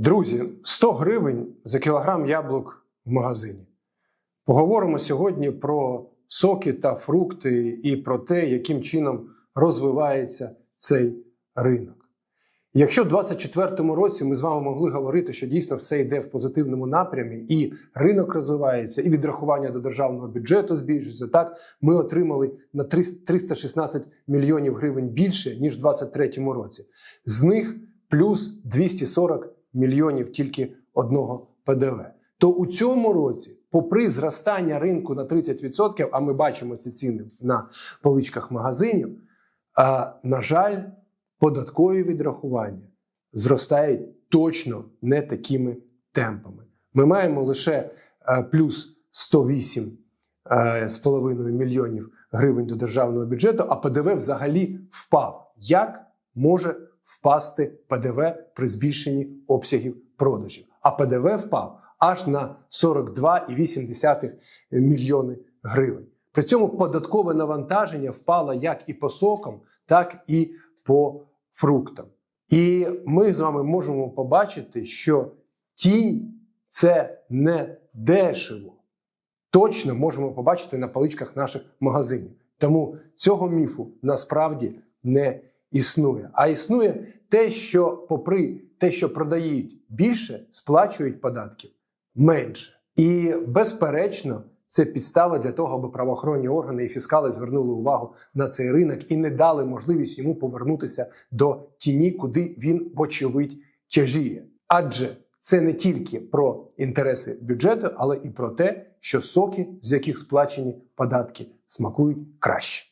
Друзі, 100 гривень за кілограм яблук в магазині. Поговоримо сьогодні про соки та фрукти і про те, яким чином розвивається цей ринок. Якщо в 2024 році ми з вами могли говорити, що дійсно все йде в позитивному напрямі, і ринок розвивається, і відрахування до державного бюджету збільшується, так ми отримали на 316 мільйонів гривень більше ніж в 2023 році. З них плюс 240 мільйонів тільки одного ПДВ. То у цьому році, попри зростання ринку на 30%, а ми бачимо ці ціни на поличках магазинів, а, на жаль, податкові відрахування зростають точно не такими темпами. Ми маємо лише е, плюс 108 е, з половиною мільйонів гривень до державного бюджету, а ПДВ взагалі впав. Як може впасти ПДВ при збільшенні обсягів продажів? А ПДВ впав аж на 42,8 мільйони гривень. При цьому податкове навантаження впало як і по сокам, так і по фруктам. І ми з вами можемо побачити, що тінь це не дешево. Точно можемо побачити на поличках наших магазинів. Тому цього міфу насправді не існує. А існує те, що, попри те, що продають більше, сплачують податків менше. І безперечно, це підстава для того, аби правоохоронні органи і фіскали звернули увагу на цей ринок і не дали можливість йому повернутися до тіні, куди він, вочевидь, тяжіє. Адже це не тільки про інтереси бюджету, але і про те, що соки, з яких сплачені податки, смакують краще.